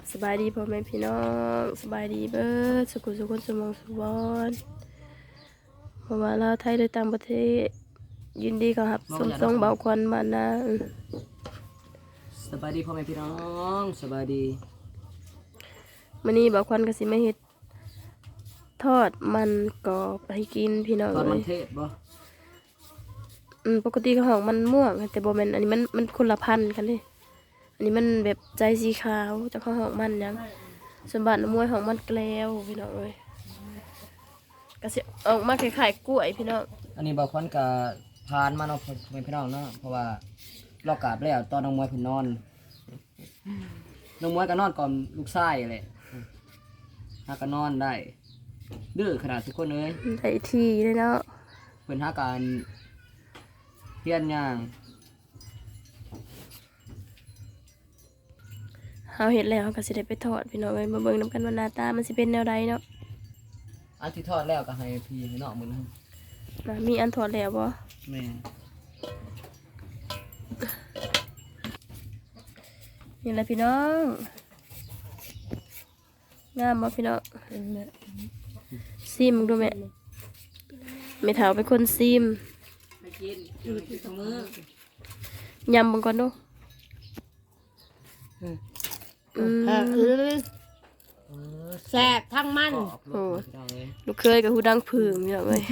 กับสบายดีพ่อแม่พี่น้องสบายดีเบิดสุขุสุขคนสมองสุบอนเพราะว่าเราวไทยโดยต่างประเทศ ยินดีกับครับสมทรงเบาควันมานะอืมสบายดีพ่อแม่พี่น้องสบายดีมื้อนี้เบาควันก็สิมาเฮ็ดทอดมันกรอบให้กินพี่น้องตอนมัเอ้นยเทศบ่อืมปกติก็ห้องมันม่วงแต่บ่แม่นอันนี้มันมันคนละพันธุ์กันเด้ อันนี้มันแบบใจสีขาวแต่เขาห้องมันหยังส่วนบ้านน้ำมวยห้องมันแกล้วพี่น้องเอ้ยก็สิออกมาคล้ายๆกล้วยพี่น้องอันนี้บางคนก็พานมาเนาะพ่อแม่พี่น้องเนาะเพราะว่าเรากราบแล้วตอนน้องมวยเพิ่นนอนน้องมวยก็นอนก่อนลูกชายแหละหาก็นอนได้ ดื้อขนาดทุกคนเอ้ยได้ที่เลยเนาะเพิ่นหาการเฮียนย่าง เฮาเฮ็ดแล้วเราก็สิได้ไปทอดพี่น้องเอ้ยมาเบิ่งนํกันว่าหน้าตามันสิเป็นแนวใดเนาะอันที่ทอดแล้วก็ให้พี่ให้น้องมื้อนึงมามีอันทอดแล้วบ่แม่นี่แหละพี่น้องงามบ่พี่น้องซิมดูแม่แม่เฒ่าเป็นคนซิมยำเบิ่งก่อนดู อืมเออเออแสบทั้งมันก็เอาไปลวกพี่น้องเอ้ยลูกเคยกับหูดังผึ่งพี่น้องเอ้ย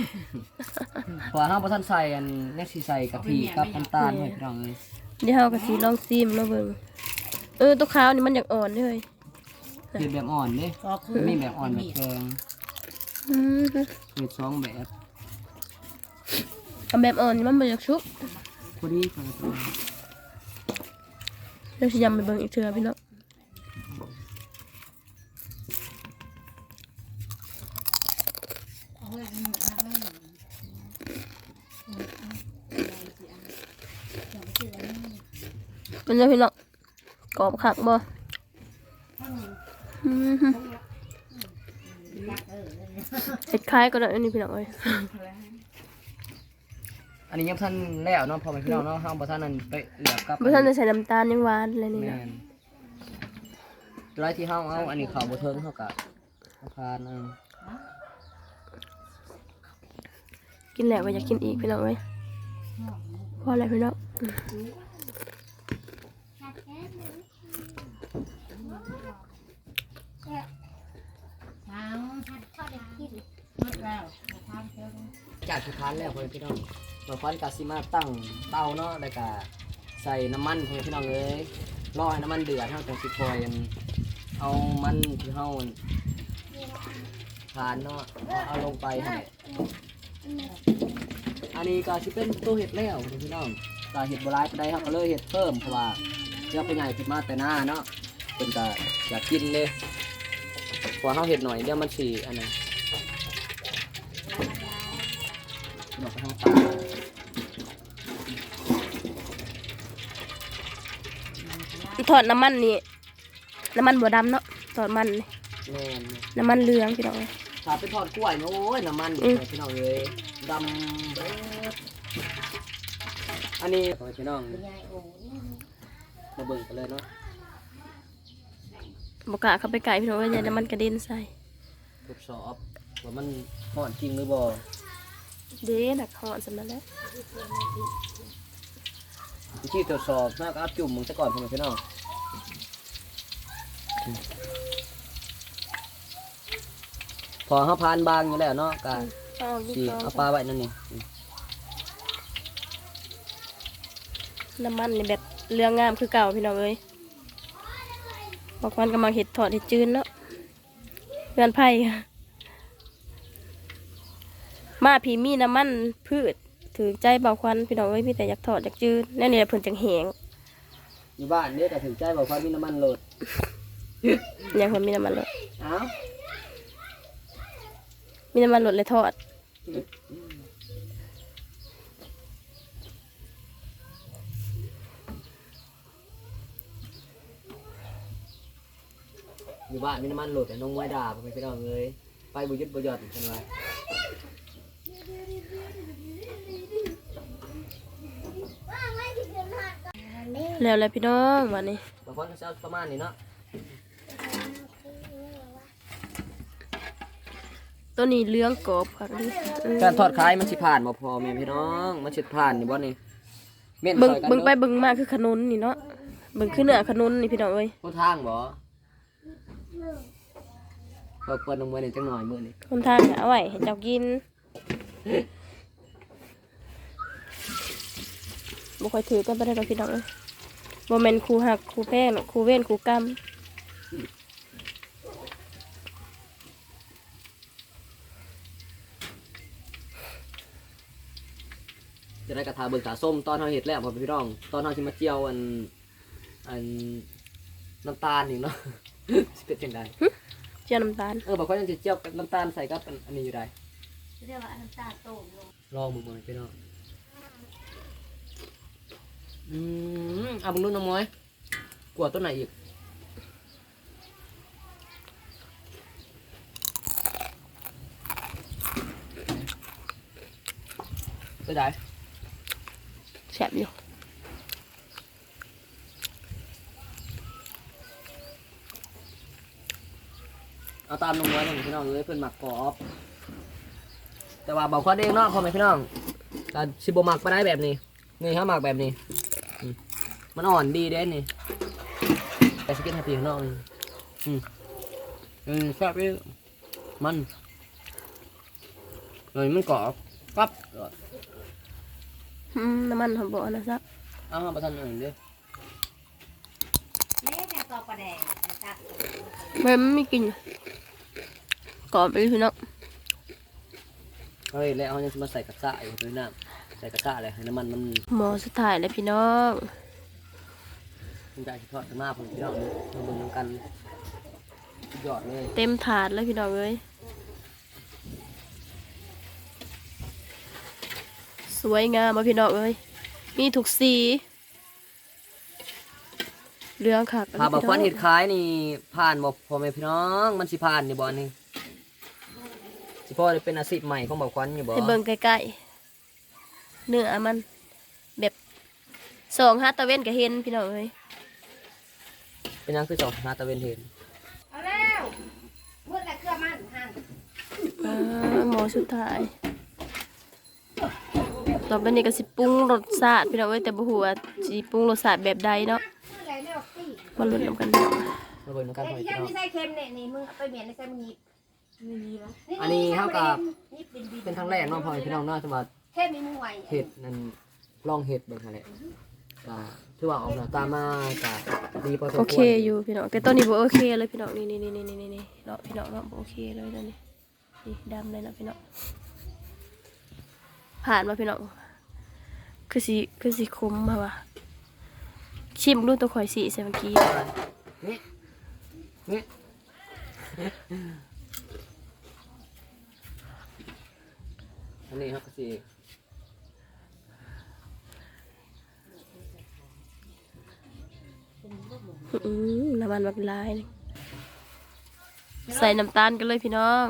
เพราะว่าเฮาบ่ทันใส่อันแน่สิใส่กะทิกับน้ำตาลให้พี่น้องเอ้ยเดี๋ยวเฮาก็สิลองซิมเนาะเบิ่งเออตัวขาวนี่มันอยากอ่อนเด้อเฮ้ยเฮ็ดแบบอ่อนเด้ก็คือมีแบบอ่อนแบบแข็งอืมเฮ็ดสองแบบเอาแบบอ่อนนี่มันบ่อยากชุบพอดีพอดี เดี๋ยวสิยำไปเบิ่งอีกเทื่อพี่น้อง มันจะพี่น้องกรอบคักบ่อืมเห็ดคล้ายก็ได้อันนี้พี่น้องเอ้ยอันนี้ยังบ่ทันแล้วเนาะพอแม่พี่น้องเนาะเฮาบ่ทันนั่นไปเหลือบกับบ่ทันได้ใส่น้ำตาลยังหวานเลยนี่แม่นะนรายที่เฮาเอาอันนี้เข้าบ่เทิงเฮาก็เอาพานเอากินแล้วก็อยากกินอีกพี่น้องเอ้ยพอแล้วพี่น้อง ทั้งทอดได้กินหมดแล้วทานเท่านั้จากที่พานแล้วพี่น้องบ่พานก็สิมาตั้งเตาเนาะแล้วก็ใส่น้ำมันพี่น้องเอ้ยรอให้น้ำมันเดือดเฮาจังสิปล่อยันเอามันที่เฮาทานเนาะเอาลงไปให้อันนี้ก็สิเป็นตัวเห็ดแล้วพี่น้องก็เห็ดโบราณไปได้ครับก็เลยเห็ดเพิ่มเพราะว่าเจ้าเป็นใหญ่ขึ้นมาแต่หน้าเนาะเป็นก็อยากกินเลย เพอเขาเห็ดหน่อยเดี๋ยวมันสีอันนั้นดอกกระทางตาทอดน้ำมันนี่น้ำมันบัวดำเนาะทอดมันนี่แม่นน้ำมันเหลืองพี่น้องเอ้ยถ้าเป็นทอดกล้วยนะโอ้ยน้ำมันอืม พี่น้องเลยดำเบิดอันนี้พี่น้องยายโอ้มาเบิ่งกันเลยเนาะ บกล้าเข้าไปไก่พี่น้องเอ้ยอย่าน้ำมันกระเด็นใส่ทดสอบว่ามันทอดจริงหรือบ่เด้หนักหอนสำนั้นแหล้ววิธีตรวจสอบมากอัพจุ่มมึงซะก่อนพ่อแม่พี่น้องพอเขาพานบางอยู่แล้วเนาะกาเอาอีกสีสองเอาปลาไว้นั่นนี่น้ำมันนี่แบบเหลืองงามคือเก่าพี่น้องเอ้ยบ อกวันกำลังเห็ดทอดเห็ดจืนเนาะเพื่อนไผ่ค่ะมาพีมีน้ำมันพืชถือใจเบาควันพี่น้องเอ้ยพี่แต่อยากทอดอยากจืนแน่นี่แหละเพิ่นจังแหงอยู่บ้านเนี่ยแต่ถึงใจบอกว่ามีน้ำมันโหลดอยากเพิ่นมีน้ำมันรถเอ้ามีน้ำมันรถเลยทอด อยู่บ้านมีน้ำมันโหลดแต่น้องไว้ด่าพ่อแม่พี่น้องเลยไปบุยุดบุยอดกันไว้แล้วแหละพี่น้องวันนี้บางคนเขาจะเอาประมาณนี้เนาะตัวนี้เลี้ยงกบค่ะนี่อืมการทอดขายมันสิผ่านบ่พอแม่พี่น้องมันสิผ่านนี่บ่นี่เม่นเบิ่งซอยกันเบิ่งไปเด้อเบิ่งมาคือขนุนนี่เนาะเบิ่งคือเนื้อขนุนนี่พี่น้องเอ้ยคนทางบ่ เปิดเปิดลงมือหนี่งจังหน่อยมือนี้คนทางน่ะเอาไว้ให้เจ้ากินบ่ค่อยถือกันไปได้ดอกพี่น้องเอ้ยบ่แม่นครูหักครูแพงครูเว้นครูกรรมจะได้กระทาเบิ่งตาส้มตอนเฮาเฮ็ดแล้วพอพี่น้อง ตอนเฮาสิมาเจียวอันอัน น้ำตาลนี่เนาะสิเป็นจังไดเจียวน้ำตาลเออบอกว่าจะเจียวกับน้ำตาลใส่กับอันอันนี้อยู่ได้เรียกว่าน้ำตาโตลงลองมือมือพี่น้องอืมเอาบุญรุ่นน้องมวยกลัวต้นไหนอีกไปได้แซ่บอยู่ เอาตามน้องมวยหนึ่งพี่น้องเลยเพื่อนหมักกรอบ แต่ว่าบอกว่าเด้งเนาะพ่อแม่พี่น้องการชิบหมักไปได้แบบนี้ นี่ฮะหมักแบบนี้อืมมันอ่อนดีเด้นี่แต่สกินให้พี่ข้างนอกนี่อืมอืมแซ่บไปมันเลยมันกรอบปั๊บอืมน้ำมันหอมบ่นะซักเอามาประทานหน่อยเด้อนี่แต่กอประแดงน้ำตาโตมันไม่กิน กรอบไปเลยพี่น้องเฮ้ยแล้วเอาเนี่ยมาใส่กระซะอยู่ด้วยน้ำใส่กระซะเลยให้น้ำมันมันหมอสุดท้ายแล้วพี่น้องมันจะทอดกันมาผมพี่น้องนี่มาเบิ่งน้ำกันสุดยอดเลยเต็มถาดแล้วพี่น้องเอ้ยสวยงามมาพี่น้องเอ้ยมีทุกสีเรื่องค่ะถ้าบอกควันเห็ดขายนี่ผ่านบอกพ่อแม่พี่น้อง มันสิผ่านนี่บ่นี่สิ พ่อได้เป็นอาชีพใหม่ของบอกควันอยู่บ่ให้เบิ่งใกล้ๆเนื้อมันแบบสองฮัตตะเว้นก็เห็นพี่น้องเอ้ยเป็นหยังคือสองนาตะเวนเห็นเอาแล้วเมื่อไรเครื่องมันหันอ่าหมอสุดท้าย ต่อไปนี้ก็สิปรุงรสชาติพี่น้องเอ้ยแต่บ่ฮู้ว่าสิปรุงรสชาติแบบใดเนาะเมื่อไรเนี่ยปีมาลุ้นนำกันเนาะ มาเบิ่งน้ำกันไอ้พ่อแม่ที่พี่ยังน้อง ไม่ใส่เค็มเนี่ยนี่มึงเอาไปเมียนในใส่มึงหยิบมีวะ อันนี้เท่ากับนี่เป็นบินเป็นครั้งแรกเนาะพ่อแม่พี่น้องเนาะสำหรับแค่มีมือไหวเห็ดนั่นลองเห็ดเบิ่งหั่นแหละก็ถือว่าออกหน้าตามาก็ดีพอสมควรโอเคอยู่พี่น้องแต่ตัวนี้บ่โอเคเลยพี่น้องนี่นี่นี่นี่นี่นี่เนาะพี่น้องเนาะบ่โอเคเลยตัวนี้นี่ดำเลยเนาะพี่น้องผ่านมาพี่น้องคือสิคือสิคมมาว่ะชิมดูตัวข่อยสิใส่เมื่อกี้นี่นี่ อันนี้ครับก็สิอืมน้ำมันบักลายนี่ใส่น้ำตาลกันเลยพี่น้อง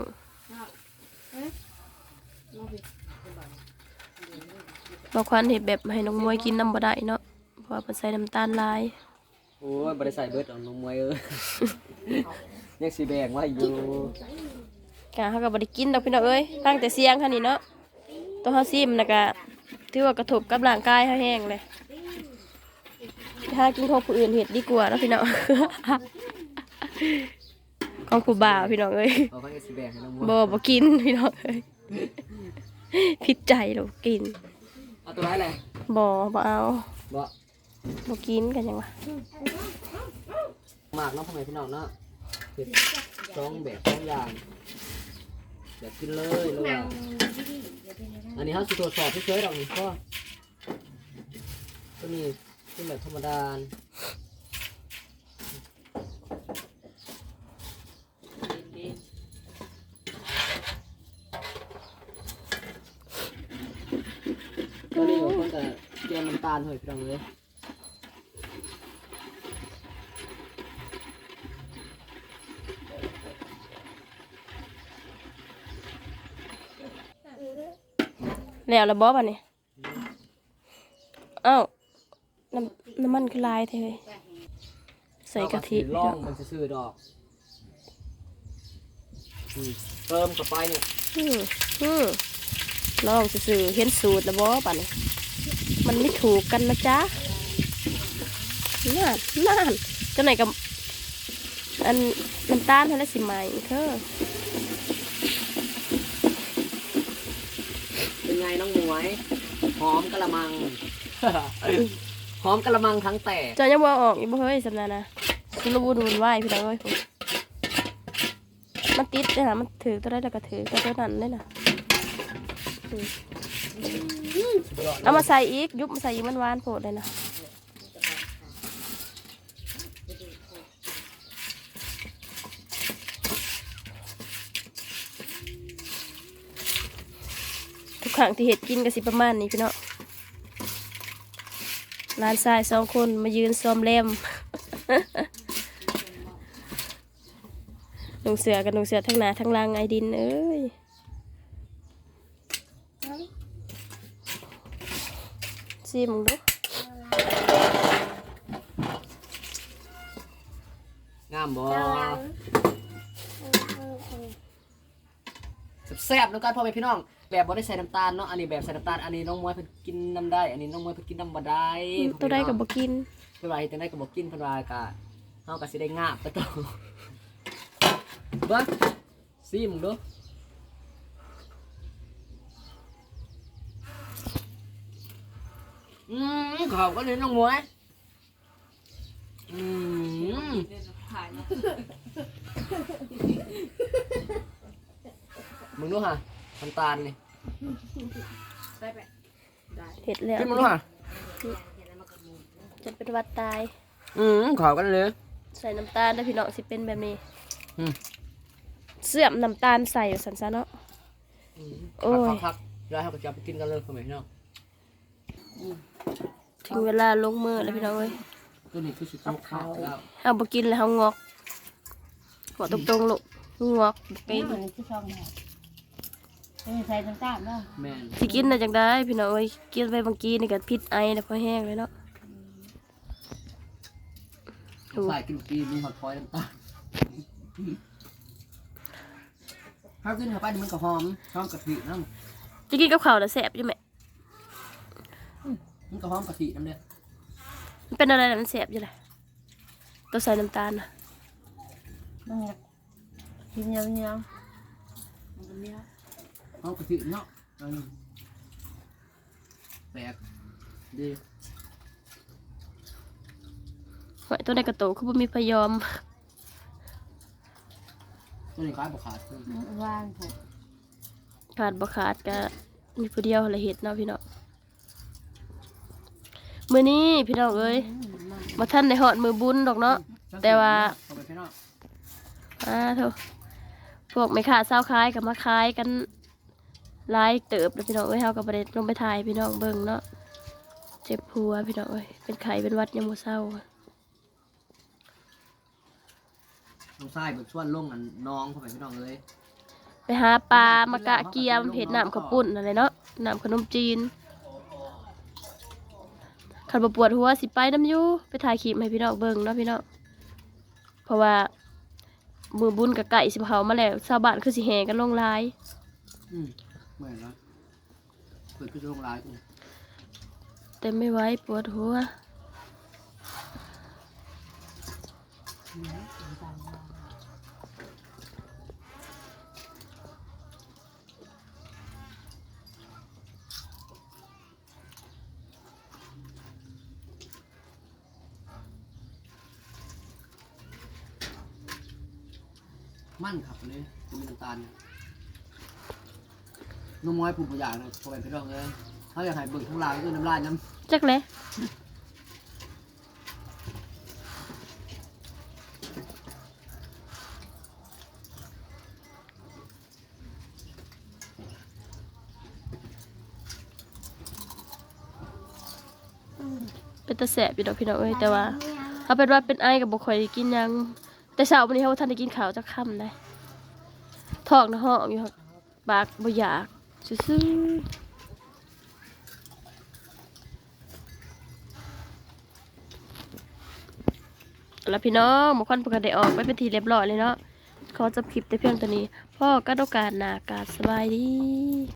บางควันเห็ดแบบให้น้องมวยกินน้ำบ่ได้เนาะ เพราะว่ามันใส่น้ำตาลหลาย โอ้ยบริษัทเบิร์ดเอานมมวยเออ ยังสีแบงไว่าอยู่ กะเขาก็บ่ได้กินดอกพี่น้องเอ้ยตั้งแต่เสียงค่ะนี่เนาะ ตัวเฮาซิมนะกะถือว่ากระทบกับร่างกายเฮาแห้งเลยถ้ากินของผู้อื่นเห็ดดีกว่าเนาะพี่น้องของผู้บ่าวพี่น้องเอ้ยเอาเขายังสีแบงให้นมมวยบ่บ่กินพี่น้องเอ้ยผิดใจเรากินเอาตัวไหนเลยบ่บ่เอาบ่บ่กินกันยังวะหมากเนาะพ่อแม่พี่น้องเนาะเห็ดสองแบบสองอย่าง แบบกินเลยเลยว่าอันนี้เขาสิตรวจสอบเฉยๆดอกนี่ก็ตัวนี้เป็นแบบธรรมดาตัวนี้ก็เพิ่นจะเตรียมน้ำตาลให้พี่น้องเลย แล้วละบ่บัดนี้เอ้าน้ำน้ำมันคือลายแท้เว้ยใส่กะทิเอาล่องมันจะซื้อดอกอืมเติมเข้าไปเนี่ยอืมอืมลองซื่อๆเห็นสูตรแล้วบ่ป่ะนี่มันไม่ถูกกันนะจ๊ะน่านน่านจังไหนกับอันน้ำตาลเท่าไรสิใหม่เธอ เป็นไงน้องหมวย หอมกะละมัง หอมกะละมังทั้งแตกเจอยังบ่ออกอีกบ่เฮ้ยสำนักนะสุรบูดูนไหวพี่น้องเอ้ยผมมันติดเลยนะมันถือตัวได้แล้วก็ถือตัวนั้นเลยนะอืมเอามาใส่อีกยุบมาใส่อีกมันหวานโผดเลยนะ ครั้งที่เห็ดกินก็สิประมาณนี้พี่เน้องร้านทรายสองคนมายืนซ้อมเล่มลงเสือกันลงเสือทั้งหนาทั้งล่างไอดินเอ้ยซีมึงดูงามบ่ แซ่บๆน้องกันพ่อแม่พี่น้องแบบบ่ได้ใส่น้ำตาลเนาะอันนี้แบบใส่น้ำตาลอันนี้น้องมวยเพิ่นกินน้ำได้ อันนี้น้องมวยเพิ่นกินน้ำบ่ได้ตัวได้กับบกินเพิ่นว่าเฮ็ดจังได๋ก็บ่กินเพิ่นว่ากะเฮาก็สิได้งาบไปต่อเบิ่งซิมึงดูอืมขอบก็เลยน้องมวยอืม มึงดูฮะน้ำตาลนี่เห็ดแล้วกินมึงดูฮะจะเป็นหวัดตาย อืมขอกันเลย ใส่น้ำตาลแล้วพี่น้องสิเป็นแบบนี้อืม เสื่อมน้ำตาลใส่สันซะเนาะโอ้ยคักคักๆแล้วให้เขาจะไปกินกันเลยพ่อแม่พี่น้องถึงเวลาลงมือแล้วพี่น้องเอ้ยตัวนี้คือสุดท้ายแล้วเอาบกินแล้วเอางอกบอกตรงๆลูกงอกบ่เป็เป็นนที่ช่องแม่เออ ใส่น้ำตาลเนาะแม่นสิกินได้จังได้พี่น้องเอ้ยกินไปบางกีนี่ก็พิษไอแล้วพอแห้งเลยเนาะใส่กินปีมีหอดพอยน้ำตาลถ้าขึ้นเข้าไปนี่มันก็หอมหอมกะทิน้จะกินกับข้าวแล้วแสบอยู่ไหมำมันก็หอมกะทิน้ำเนี่ยมันเป็นอะไรล่ะมันแสบอยู่เลยตัวใส่น้ำตาลนะมันอยากกินเยอะ หอมกะทิเนาะอืมแปลกดีหอยตัวในกระโตคือบ่มีพยอมตัวนี้คล้ายบกขาดเพิ่มๆว่างผมขาดบ่ขาดก็มีผู้เดียวละเห็ดเนาะพี่น้องมื้อนี้พี่น้องเอ้ยบ่ทันได้ฮอดมือบุญดอกเนาะ แต่ว่า เข้าไปพี่น้อง อ่าเถอะพวกไม่ขาดเศร้าคล้ายกับมาคล้ายกัน หลายเติบแล้วพี่น้องเอ้ยเฮาก็บ่ได้ลงไปถ่ายพี่น้องเบิ่งเนาะเจ็บผัวพี่น้องเอ้ยเป็นไข้เป็นหวัดยังบ่เศร้าน้องทรายเบิกชวนลงอันน้องเข้าไปพี่น้องเลยไปหาปลามากะเกียมเห็ดน้ำข้าวปุ้นอะไรเนาะน้ำขนมจีนขันบปวดหัวสิไปน้ำอยูไปถ่ายคลิปให้พี่น้องเบิ่งเนาะพี่น้องเพราะว่ามือบุญกับไก่สิเผามาแล้วชาวบ้านคือสิแห่กันลงหลายอืม เหมือนนะเปิดขึ้นโรงร้ายกูแต่ไม่ไหวปวดหัว嗯มั่นขับเลยจะมีน้ำตาลเนี่ย น้องม้อยผูกประหยัดนะพอไปพี่น้องเลยเขาอยากให้เบิกทั้งลายก็คือน้ำลายน้ำจักเลยเป็นตะแสบอยู่ดอกพี่น้องเอ้ยแต่ว่าเขาเป็นว่าเป็นไอกับบุคอยกินยัง แต่เช้าวันนี้เขาบ่ทันได้กินข้าวจะค่ำได้ทอกนะห้องอยู่ครับปากบ่อยาก ซื้อแล้วพี่น้องบางคนปกติออกไปเป็นทีเรียบร้อยเลยเนาะขอจบคลิปแต่เพียงตัวนี้พ่อก็ต้องการหนากาสบายดี